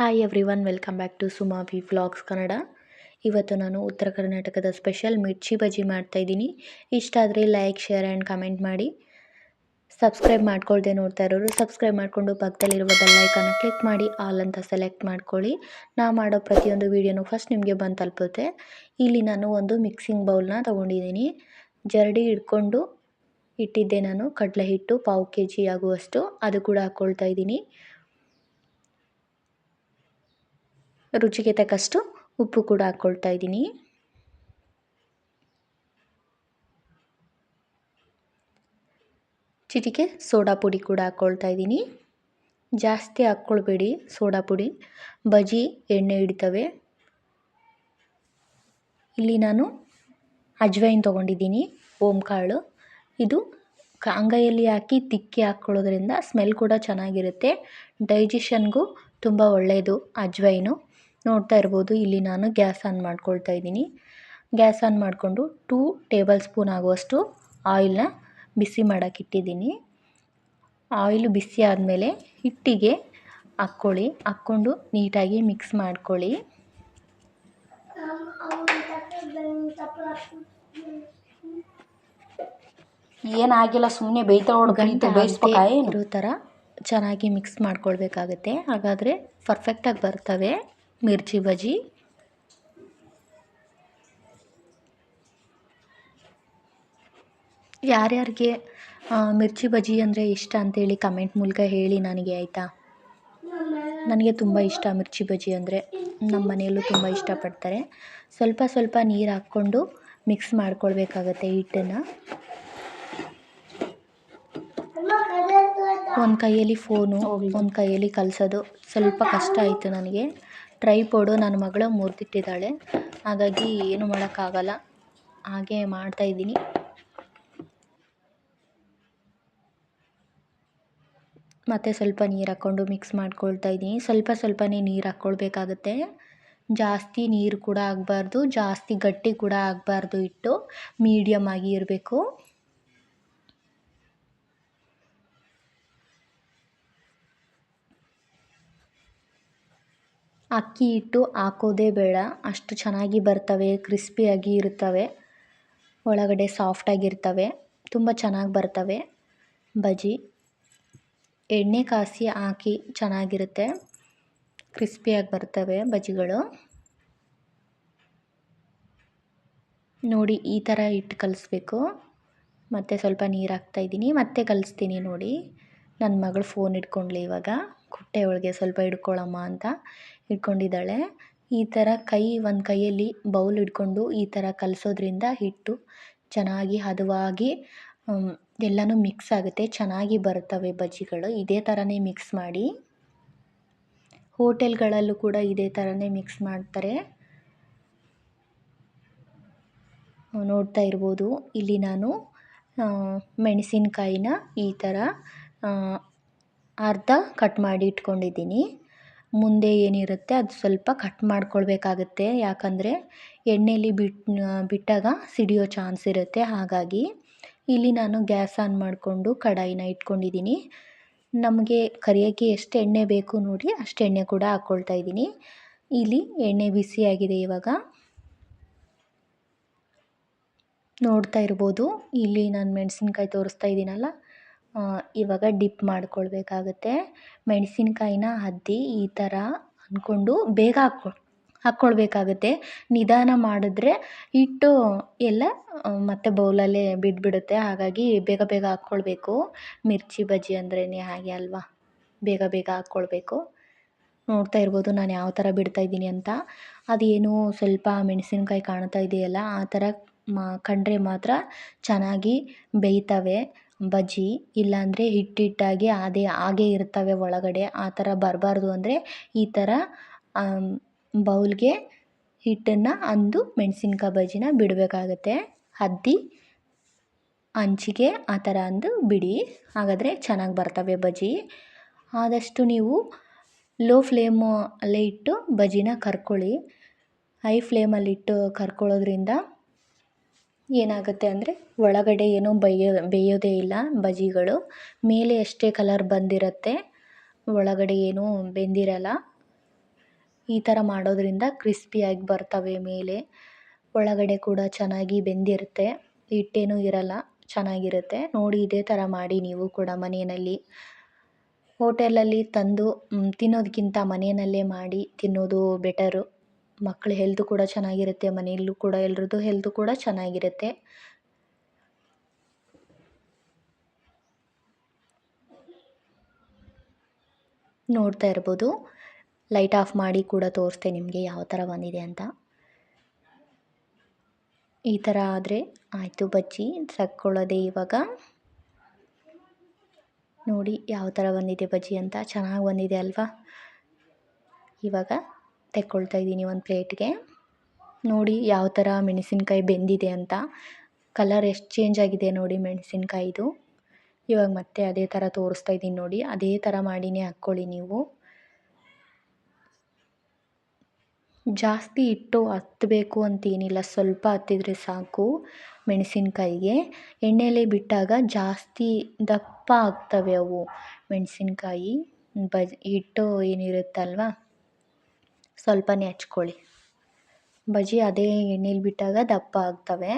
Hi everyone welcome back to Suma V vlogs Kannada ಇವತ್ತು ನಾನು ಉತ್ತರ ಕರ್ನಾಟಕದ ಸ್ಪೆಷಲ್ ಮಿರ್ಚಿ ಬಜ್ಜಿ ಮಾಡ್ತಾಯಿದ್ದೀನಿ ಇಷ್ಟ ಆದರೆ ಲೈಕ್ ಶೇರ್ ಆ್ಯಂಡ್ ಕಮೆಂಟ್ ಮಾಡಿ. ಸಬ್ಸ್ಕ್ರೈಬ್ ಮಾಡ್ಕೊಳ್ದೆ ನೋಡ್ತಾ ಇರೋರು ಸಬ್ಸ್ಕ್ರೈಬ್ ಮಾಡಿಕೊಂಡು ಪಕ್ಕದಲ್ಲಿರುವ ಬೆಲ್ಲೈಕನ್ನ ಕ್ಲಿಕ್ ಮಾಡಿ ಆಲ್ ಅಂತ ಸೆಲೆಕ್ಟ್ ಮಾಡ್ಕೊಳ್ಳಿ. ನಾ ಮಾಡೋ ಪ್ರತಿಯೊಂದು ವೀಡಿಯೋನು ಫಸ್ಟ್ ನಿಮಗೆ ಬಂದು ತಲುಪುತ್ತೆ. ಇಲ್ಲಿ ನಾನು ಒಂದು ಮಿಕ್ಸಿಂಗ್ ಬೌಲ್ನ ತೊಗೊಂಡಿದ್ದೀನಿ. ಜರಡಿ ಹಿಡ್ಕೊಂಡು ಇಟ್ಟಿದ್ದೆ ನಾನು, ಕಡಲೆ ಹಿಟ್ಟು ಪಾವು ಕೆ ಜಿ ಆಗುವಷ್ಟು, ಅದು ಕೂಡ ಹಾಕ್ಕೊಳ್ತಾ ಇದ್ದೀನಿ. ರುಚಿಗೆ ತಕ್ಕಷ್ಟು ಉಪ್ಪು ಕೂಡ ಹಾಕ್ಕೊಳ್ತಾ ಇದ್ದೀನಿ. ಚಿಟಿಕೆ ಸೋಡಾ ಪುಡಿ ಕೂಡ ಹಾಕ್ಕೊಳ್ತಾ ಇದ್ದೀನಿ. ಜಾಸ್ತಿ ಹಾಕ್ಕೊಳ್ಬೇಡಿ ಸೋಡಾ ಪುಡಿ. ಬಜಿ ಎಣ್ಣೆ ಹಿಡಿತವೆ. ಇಲ್ಲಿ ನಾನು ಅಜ್ವೈನ್ ತೊಗೊಂಡಿದ್ದೀನಿ, ಓಂಕಾಳು. ಇದು ಅಂಗೈಯಲ್ಲಿ ಹಾಕಿ ತಿಕ್ಕಿ ಹಾಕ್ಕೊಳ್ಳೋದ್ರಿಂದ ಸ್ಮೆಲ್ ಕೂಡ ಚೆನ್ನಾಗಿರುತ್ತೆ. ಡೈಜೆಷನ್ಗೂ ತುಂಬ ಒಳ್ಳೆಯದು ಅಜ್ವೈನು ನೋಡ್ತಾ ಇರ್ಬೋದು. ಇಲ್ಲಿ ನಾನು ಗ್ಯಾಸ್ ಆನ್ ಮಾಡ್ಕೊಳ್ತಾ ಇದ್ದೀನಿ. ಗ್ಯಾಸ್ ಆನ್ ಮಾಡಿಕೊಂಡು ಟೂ ಟೇಬಲ್ ಸ್ಪೂನ್ ಆಗುವಷ್ಟು ಆಯಿಲ್ನ ಬಿಸಿ ಮಾಡೋಕ್ಕಿಟ್ಟಿದ್ದೀನಿ ಆಯಿಲು ಬಿಸಿ ಆದಮೇಲೆ ಹಿಟ್ಟಿಗೆ ಹಾಕ್ಕೊಳ್ಳಿ. ಹಾಕ್ಕೊಂಡು ನೀಟಾಗಿ ಮಿಕ್ಸ್ ಮಾಡ್ಕೊಳ್ಳಿ. ಏನಾಗಿಲ್ಲ ಸುಮ್ಮನೆ ಬೇಯ್ತಾ ಇರೋ ಥರ ಚೆನ್ನಾಗಿ ಮಿಕ್ಸ್ ಮಾಡ್ಕೊಳ್ಬೇಕಾಗತ್ತೆ. ಹಾಗಾದರೆ ಪರ್ಫೆಕ್ಟಾಗಿ ಬರ್ತವೆ. ಮಿರ್ಚಿ ಬಜಿ ಯಾರ್ಯಾರಿಗೆ ಮಿರ್ಚಿ ಬಜಿ ಅಂದರೆ ಇಷ್ಟ ಅಂತೇಳಿ ಕಮೆಂಟ್ ಮೂಲಕ ಹೇಳಿ ನನಗೆ ಆಯಿತಾ? ನನಗೆ ತುಂಬ ಇಷ್ಟ ಮಿರ್ಚಿ ಬಜಿ ಅಂದರೆ. ನಮ್ಮ ಮನೆಯಲ್ಲೂ ತುಂಬ ಇಷ್ಟಪಡ್ತಾರೆ. ಸ್ವಲ್ಪ ಸ್ವಲ್ಪ ನೀರು ಹಾಕ್ಕೊಂಡು ಮಿಕ್ಸ್ ಮಾಡ್ಕೊಳ್ಬೇಕಾಗತ್ತೆ ಹಿಟ್ಟನ್ನು. ಒಂದು ಕೈಯಲ್ಲಿ ಫೋನು ಒಂದು ಕೈಯಲ್ಲಿ ಕಲಿಸೋದು ಸ್ವಲ್ಪ ಕಷ್ಟ ಆಯಿತು ನನಗೆ. ಟ್ರೈಪೋಡು ನನ್ನ ಮಗಳು ಮುರಿದಿಟ್ಟಿದ್ದಾಳೆ ಹಾಗಾಗಿ ಏನು ಮಾಡೋಕ್ಕಾಗಲ್ಲ. ಹಾಗೆ ಮಾಡ್ತಾಯಿದ್ದೀನಿ ಮತ್ತು ಸ್ವಲ್ಪ ನೀರು ಹಾಕ್ಕೊಂಡು ಮಿಕ್ಸ್ ಮಾಡ್ಕೊಳ್ತಾ ಇದ್ದೀನಿ. ಸ್ವಲ್ಪ ಸ್ವಲ್ಪನೇ ನೀರು ಹಾಕ್ಕೊಳ್ಬೇಕಾಗತ್ತೆ. ಜಾಸ್ತಿ ನೀರು ಕೂಡ ಆಗಬಾರ್ದು. ಜಾಸ್ತಿ ಗಟ್ಟಿ ಕೂಡ ಆಗಬಾರ್ದು ಹಿಟ್ಟು ಮೀಡಿಯಮ್ ಆಗಿ ಇರಬೇಕು. ಅಕ್ಕಿ ಹಿಟ್ಟು ಹಾಕೋದೇ ಬೇಡ. ಅಷ್ಟು ಚೆನ್ನಾಗಿ ಬರ್ತವೆ, ಕ್ರಿಸ್ಪಿಯಾಗಿ ಇರ್ತವೆ, ಒಳಗಡೆ ಸಾಫ್ಟಾಗಿರ್ತವೆ ತುಂಬ ಚೆನ್ನಾಗಿ ಬರ್ತವೆ. ಬಜ್ಜಿ, ಎಣ್ಣೆ ಕಾಸಿ ಹಾಕಿ ಚೆನ್ನಾಗಿರುತ್ತೆ. ಕ್ರಿಸ್ಪಿಯಾಗಿ ಬರ್ತವೆ ಬಜ್ಜಿಗಳು. ನೋಡಿ, ಈ ಥರ ಹಿಟ್ಟು ಕಲಿಸ್ಬೇಕು. ಮತ್ತು ಸ್ವಲ್ಪ ನೀರು ಹಾಕ್ತಾಯಿದ್ದೀನಿ ಮತ್ತೆ ಕಲಿಸ್ತೀನಿ ನೋಡಿ. ನನ್ನ ಮಗಳು ಫೋನ್ ಇಟ್ಕೊಂಡ್ಲಿ ಇವಾಗ. ಕುಟ್ಟೆ ಒಳಗೆ ಸ್ವಲ್ಪ ಹಿಡ್ಕೊಳಮ್ಮ ಅಂತ ಇಟ್ಕೊಂಡಿದ್ದಾಳೆ ಈ ಥರ ಕೈ, ಒಂದು ಕೈಯಲ್ಲಿ ಬೌಲ್ ಹಿಡ್ಕೊಂಡು ಈ ಥರ ಕಲಸೋದ್ರಿಂದ ಹಿಟ್ಟು ಚೆನ್ನಾಗಿ ಹದವಾಗಿ ಎಲ್ಲನೂ ಮಿಕ್ಸ್ ಆಗುತ್ತೆ. ಚೆನ್ನಾಗಿ ಬರ್ತವೆ ಬಜ್ಜಿಗಳು. ಇದೇ ಥರನೇ ಮಿಕ್ಸ್ ಮಾಡಿ, ಹೋಟೆಲ್ಗಳಲ್ಲೂ ಕೂಡ ಇದೇ ಥರನೇ ಮಿಕ್ಸ್ ಮಾಡ್ತಾರೆ. ನೋಡ್ತಾ ಇರ್ಬೋದು. ಇಲ್ಲಿ ನಾನು ಮೆಣಸಿನ್ಕಾಯಿನ ಈ ಥರ ಅರ್ಧ ಕಟ್ ಮಾಡಿ ಇಟ್ಕೊಂಡಿದ್ದೀನಿ. ಮುಂದೆ ಏನಿರುತ್ತೆ ಅದು ಸ್ವಲ್ಪ ಕಟ್ ಮಾಡ್ಕೊಳ್ಬೇಕಾಗತ್ತೆ. ಯಾಕಂದರೆ ಎಣ್ಣೆಲಿ ಬಿಟ್ಟು ಬಿಟ್ಟಾಗ ಸಿಡಿಯೋ ಚಾನ್ಸ್ ಇರುತ್ತೆ. ಹಾಗಾಗಿ ಇಲ್ಲಿ ನಾನು ಗ್ಯಾಸ್ ಆನ್ ಮಾಡಿಕೊಂಡು ಕಡಾಯಿನ ಇಟ್ಕೊಂಡಿದ್ದೀನಿ. ನಮಗೆ ಕರಿಯೋಕ್ಕೆ ಎಷ್ಟು ಎಣ್ಣೆ ಬೇಕು ನೋಡಿ ಅಷ್ಟು ಎಣ್ಣೆ ಕೂಡ ಹಾಕ್ಕೊಳ್ತಾ ಇದ್ದೀನಿ. ಇಲ್ಲಿ ಎಣ್ಣೆ ಬಿಸಿಯಾಗಿದೆ ಇವಾಗ. ನೋಡ್ತಾ ಇರ್ಬೋದು. ಇಲ್ಲಿ ನಾನು ಮೆಣಸಿನ್ಕಾಯಿ ತೋರಿಸ್ತಾ ಇದ್ದೀನಲ್ಲ ಇವಾಗ ಡಿಪ್ ಮಾಡ್ಕೊಳ್ಬೇಕಾಗುತ್ತೆ. ಮೆಣಸಿನ್ಕಾಯಿನ ಅದ್ದಿ ಈ ಥರ ಅಂದ್ಕೊಂಡು ಬೇಗ ಹಾಕ್ಕೊಳ್ ಹಾಕ್ಕೊಳ್ಬೇಕಾಗುತ್ತೆ. ನಿಧಾನ ಮಾಡಿದ್ರೆ ಹಿಟ್ಟು ಎಲ್ಲ ಮತ್ತೆ ಬೌಲಲ್ಲೇ ಬಿದ್ದುಬಿಡುತ್ತೆ ಹಾಗಾಗಿ ಬೇಗ ಬೇಗ ಹಾಕ್ಕೊಳ್ಬೇಕು. ಮಿರ್ಚಿ, ಬಜ್ಜಿ ಅಂದ್ರೇ ಹಾಗೆ ಅಲ್ವಾ? ಬೇಗ ಬೇಗ ಹಾಕ್ಕೊಳ್ಬೇಕು. ನೋಡ್ತಾ ಇರ್ಬೋದು ನಾನು ಯಾವ ಥರ ಬಿಡ್ತಾಯಿದ್ದೀನಿ ಅಂತ. ಅದೇನು ಸ್ವಲ್ಪ ಮೆಣಸಿನ್ಕಾಯಿ ಕಾಣ್ತಾ ಇದೆಯಲ್ಲ, ಆ ಥರ ಮಾ, ಕಂಡರೆ ಮಾತ್ರ ಚೆನ್ನಾಗಿ ಬೇಯ್ತವೆ. ಬಜ್ಜಿ, ಇಲ್ಲಾಂದರೆ ಹಿಟ್ಟಿಟ್ಟಾಗಿ ಅದೇ ಹಾಗೆ ಇರ್ತವೆ ಒಳಗಡೆ. ಆ ಥರ ಬರಬಾರ್ದು ಅಂದರೆ ಈ ಥರ ಬೌಲ್ಗೆ ಹಿಟ್ಟನ್ನು ಅಂದು ಮೆಣಸಿನ್ಕಾಯಿ ಬಜ್ಜಿನ ಬಿಡಬೇಕಾಗತ್ತೆ. ಅದ್ದಿ ಹಂಚಿಗೆ ಆ ಥರ ಅಂದು ಬಿಡಿ. ಹಾಗಾದರೆ ಚೆನ್ನಾಗಿ ಬರ್ತವೆ ಬಜ್ಜಿ. ಆದಷ್ಟು ನೀವು ಲೋ ಫ್ಲೇಮು ಅಲ್ಲೇ ಇಟ್ಟು ಬಜ್ಜಿನ ಕರ್ಕೊಳ್ಳಿ. ಹೈ ಫ್ಲೇಮಲ್ಲಿಟ್ಟು ಕರ್ಕೊಳ್ಳೋದ್ರಿಂದ ಏನಾಗುತ್ತೆ ಅಂದರೆ ಒಳಗಡೆ ಏನೂ ಬೇಯೋ ಬೇಯೋದೇ ಇಲ್ಲ ಬಜ್ಜಿಗಳು ಮೇಲೆ ಅಷ್ಟೇ ಕಲರ್ ಬಂದಿರುತ್ತೆ, ಒಳಗಡೆ ಏನೂ ಬೆಂದಿರಲ್ಲ. ಈ ಥರ ಮಾಡೋದ್ರಿಂದ ಕ್ರಿಸ್ಪಿಯಾಗಿ ಬರ್ತವೆ ಮೇಲೆ. ಒಳಗಡೆ ಕೂಡ ಚೆನ್ನಾಗಿ ಬೆಂದಿರುತ್ತೆ. ಹಿಟ್ಟೇನೂ ಇರಲ್ಲ, ಚೆನ್ನಾಗಿರುತ್ತೆ. ನೋಡಿ, ಇದೇ ಥರ ಮಾಡಿ ನೀವು ಕೂಡ ಮನೆಯಲ್ಲಿ. ಹೋಟೆಲಲ್ಲಿ ತಂದು ತಿನ್ನೋದಕ್ಕಿಂತ ಮನೆಯಲ್ಲೇ ಮಾಡಿ ತಿನ್ನೋದು ಬೆಟರು ಮಕ್ಳ ಹೆಲ್ತ್ ಕೂಡ ಚೆನ್ನಾಗಿರುತ್ತೆ, ಮನೆಯಲ್ಲೂ ಕೂಡ ಎಲ್ರದ್ದು ಹೆಲ್ತ್ ಕೂಡ ಚೆನ್ನಾಗಿರುತ್ತೆ. ನೋಡ್ತಾ ಇರ್ಬೋದು. ಲೈಟ್ ಆಫ್ ಮಾಡಿ ಕೂಡ ತೋರಿಸ್ತೆ ನಿಮಗೆ ಯಾವ ಥರ ಬಂದಿದೆ ಅಂತ. ಈ ಥರ ಆದರೆ ಆಯಿತು ಬಜ್ಜಿ, ತಕ್ಕೊಳ್ಳೋದೆ ಇವಾಗ. ನೋಡಿ ಯಾವ ಥರ ಬಂದಿದೆ ಬಜ್ಜಿ ಅಂತ, ಚೆನ್ನಾಗಿ ಬಂದಿದೆ ಅಲ್ವಾ? ಇವಾಗ ತೆಕ್ಕೊಳ್ತಾ ಇದ್ದೀನಿ ಒಂದು ಪ್ಲೇಟ್ಗೆ. ನೋಡಿ ಯಾವ ಥರ ಮೆಣಸಿನ್ಕಾಯಿ ಬೆಂದಿದೆ ಅಂತ. ಕಲರ್ ಎಷ್ಟು ಚೇಂಜ್ ಆಗಿದೆ ನೋಡಿ ಮೆಣಸಿನ್ಕಾಯಿದು. ಇವಾಗ ಮತ್ತೆ ಅದೇ ಥರ ತೋರಿಸ್ತಾ ಇದ್ದೀನಿ ನೋಡಿ. ಅದೇ ಥರ ಮಾಡಿನೇ ಹಾಕ್ಕೊಳ್ಳಿ ನೀವು. ಜಾಸ್ತಿ ಇಟ್ಟು ಹತ್ತಬೇಕು ಅಂತೇನಿಲ್ಲ ಸ್ವಲ್ಪ ಹತ್ತಿದ್ರೆ ಸಾಕು ಮೆಣಸಿನ್ಕಾಯಿಗೆ. ಎಣ್ಣೆಯಲ್ಲಿ ಬಿಟ್ಟಾಗ ಜಾಸ್ತಿ ದಪ್ಪ ಆಗ್ತವೆ ಅವು ಮೆಣಸಿನ್ಕಾಯಿ. ಬಜ್ ಹಿಟ್ಟು ಏನಿರುತ್ತಲ್ವ? ಸ್ವಲ್ಪನೇ ಹಚ್ಕೊಳ್ಳಿ. ಬಜ್ಜಿ ಅದೇ ಎಣ್ಣೆಲಿ ಬಿಟ್ಟಾಗ ದಪ್ಪ ಆಗ್ತವೆ.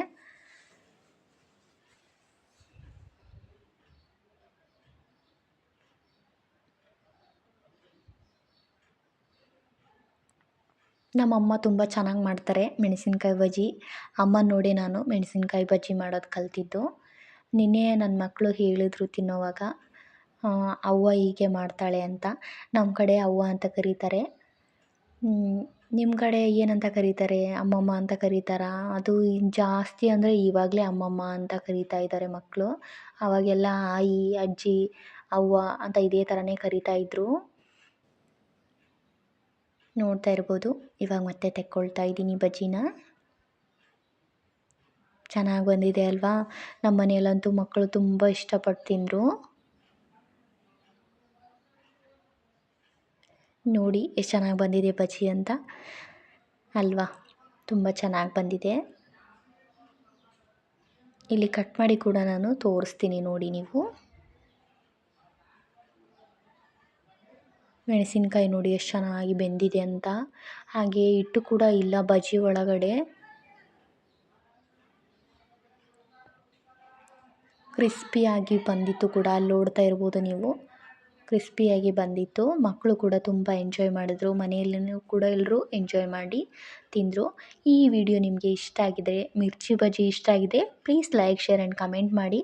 ನಮ್ಮಮ್ಮ ತುಂಬ ಚೆನ್ನಾಗಿ ಮಾಡ್ತಾರೆ ಮೆಣಸಿನ್ಕಾಯಿ ಬಜ್ಜಿ. ಅಮ್ಮ ನೋಡಿ ನಾನು ಮೆಣಸಿನ್ಕಾಯಿ ಬಜ್ಜಿ ಮಾಡೋದು ಕಲ್ತಿದ್ದು. ನಿನ್ನೆ ನನ್ನ ಮಕ್ಕಳು ಹೇಳಿದ್ರು ತಿನ್ನೋವಾಗ ಅವ್ವ ಹೀಗೆ ಮಾಡ್ತಾಳೆ ಅಂತ. ನಮ್ಮ ಕಡೆ ಅವ್ವ ಅಂತ ಕರೀತಾರೆ. ನಿಮ್ಮ ಕಡೆ ಏನಂತ ಕರೀತಾರೆ? ಅಮ್ಮಮ್ಮ ಅಂತ ಕರೀತಾರಾ? ಅದು ಜಾಸ್ತಿ ಅಂದರೆ ಇವಾಗಲೇ ಅಮ್ಮಮ್ಮ ಅಂತ ಕರೀತಾ ಇದ್ದಾರೆ ಮಕ್ಕಳು ಆವಾಗೆಲ್ಲ ಆಯಿ, ಅಜ್ಜಿ, ಅವ್ವ ಅಂತ ಇದೇ ಥರನೇ ಕರೀತಾ ಇದ್ದರು ನೋಡ್ತಾ ಇರ್ಬೋದು. ಇವಾಗ ಮತ್ತೆ ತೆಕ್ಕೊಳ್ತಾ ಇದ್ದೀನಿ ಬಜ್ಜಿನ. ಚೆನ್ನಾಗಿ ಬಂದಿದೆ ಅಲ್ವಾ? ನಮ್ಮ ಮನೆಯಲ್ಲಂತೂ ಮಕ್ಕಳು ತುಂಬ ಇಷ್ಟಪಟ್ಟು ತಿಂದರು. ನೋಡಿ ಎಷ್ಟು ಚೆನ್ನಾಗಿ ಬಂದಿದೆ ಬಜ್ಜಿ ಅಂತ. ಅಲ್ವಾ? ತುಂಬ ಚೆನ್ನಾಗಿ ಬಂದಿದೆ. ಇಲ್ಲಿ ಕಟ್ ಮಾಡಿ ಕೂಡ ನಾನು ತೋರಿಸ್ತೀನಿ ನೋಡಿ ನೀವು. ಮೆಣಸಿನಕಾಯಿ ನೋಡಿ ಎಷ್ಟು ಚೆನ್ನಾಗಿ ಬೆಂದಿದೆ ಅಂತ. ಹಾಗೆ ಹಿಟ್ಟು ಕೂಡ ಇಲ್ಲ ಬಜ್ಜಿ ಒಳಗಡೆ. ಕ್ರಿಸ್ಪಿಯಾಗಿ ಬಂದಿತ್ತು ಕೂಡ, ಅಲ್ಲಿ ನೋಡ್ತಾ ಇರ್ಬೋದು ನೀವು. ಕ್ರಿಸ್ಪಿಯಾಗಿ ಬಂದಿತ್ತು. ಮಕ್ಕಳು ಕೂಡ ತುಂಬ ಎಂಜಾಯ್ ಮಾಡಿದ್ರು. ಮನೆಯಲ್ಲೂ ಕೂಡ ಎಲ್ಲರೂ ಎಂಜಾಯ್ ಮಾಡಿ ತಿಂದರು. ಈ ವಿಡಿಯೋ ನಿಮಗೆ ಇಷ್ಟ ಆಗಿದೆ ಮಿರ್ಚಿ ಬಜ್ಜಿ ಇಷ್ಟ ಆಗಿದೆ please like share and comment ಮಾಡಿ.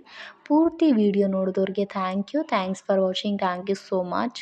ಪೂರ್ತಿ video ನೋಡಿದವ್ರಿಗೆ thank you thanks for watching thank you so much